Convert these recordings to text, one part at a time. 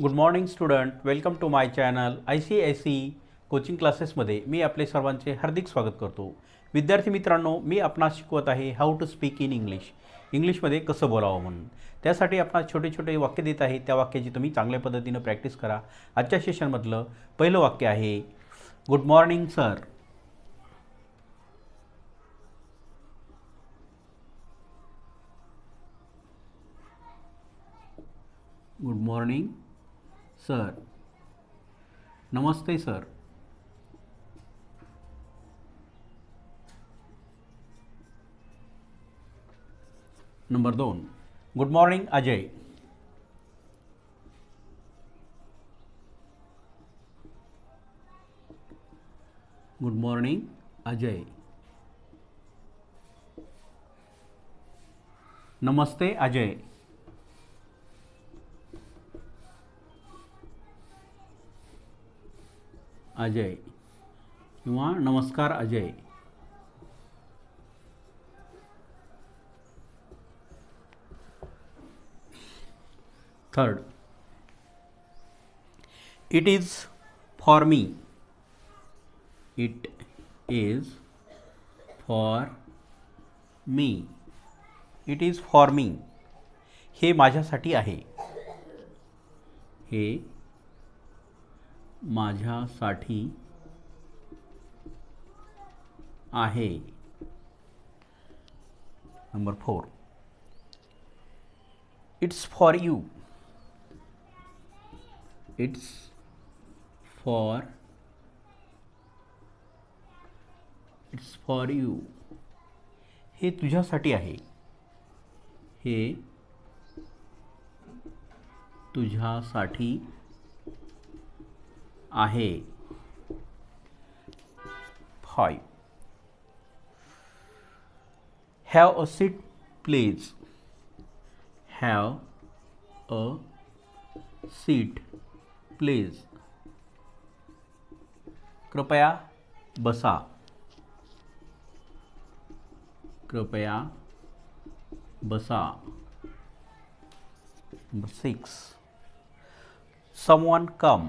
Good morning student welcome to my channel I C I C coaching क्लासेसमध्ये मी आपले सर्वांचे हार्दिक स्वागत करतो. विद्यार्थी मित्रांनो, मी आपणास शिकवत आहे how to speak in English इंग्लिशमध्ये कसं बोलावं म्हणून. त्यासाठी आपणास छोटे छोटे वाक्य देत आहे. त्या वाक्याची तुम्ही चांगल्या पद्धतीनं प्रॅक्टिस करा. आजच्या सेशनमधलं पहिलं वाक्य आहे good morning sir good morning sir. नमस्ते सर। नंबर दोन good morning Ajay. Good morning Ajay. नमस्ते अजय। अजय। किंवा नमस्कार Ajay. Third it is for me it is for me it is for me हे माझ्यासाठी आहे. हे माझ्यासाठी आहे. Number four it's for you it's for it's for you हे तुझ्यासाठी आहे. हे तुझ्यासाठी आहे. Five have a seat, please. Have a seat, please. कृपया बसा. कृपया बसा. Six. Someone come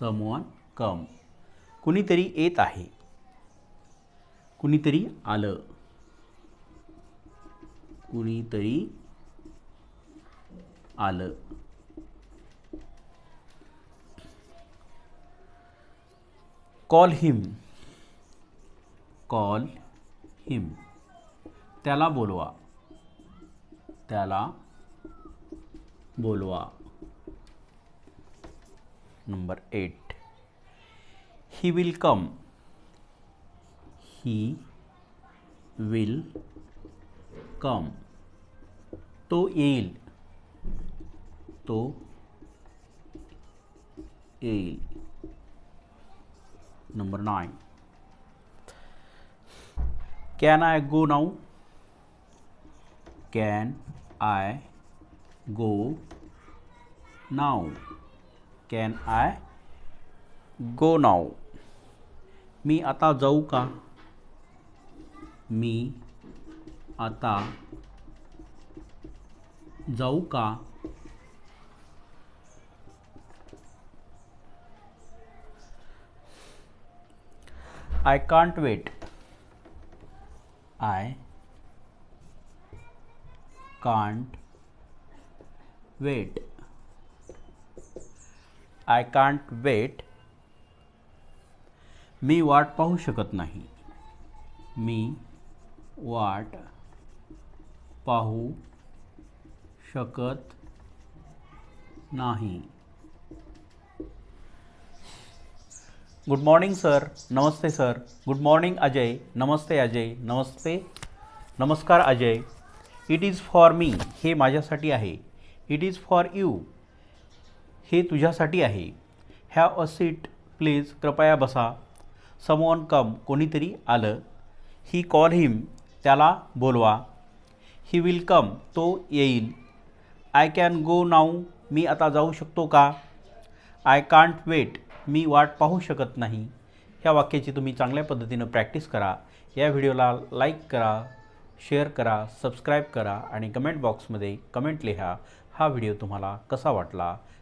someone come कुणीतरी येत आहे. कुणीतरी आलं. कुणीतरी आलं. कॉल हिम कॉल हिम त्याला बोलवा. त्याला बोलवा. Number eight. He will come he will come तो येईल तो येईल number nine can I go now can I go now can I go now मी आता जाऊ का? मी आता जाऊ का? I can't wait I can't wait I can't wait. मी वाट पाहू शकत नाही. मी वाट पाहू शकत नाही. Good morning sir. नमस्ते सर. Good morning Ajay. नमस्ते अजय. नमस्ते. नमस्कार Ajay. It is for me. हे माझ्यासाठी आहे. It is for you. हे तुझ्यासाठी आहे. हॅव अ सीट प्लीज कृपया बसा. समॉन कम कोणीतरी आलं. ही कॉल हिम त्याला बोलवा. ही विल कम तो येईल. आय कॅन गो नाऊ मी आता जाऊ शकतो का? आय कांट वेट मी वाट पाहू शकत नाही. ह्या वाक्याची तुम्ही चांगल्या पद्धतीनं प्रॅक्टिस करा. या व्हिडिओला लाईक करा. शेअर करा. सबस्क्राईब करा. आणि कमेंट बॉक्समध्ये कमेंट लिहा. हा व्हिडिओ तुम्हाला कसा वाटला?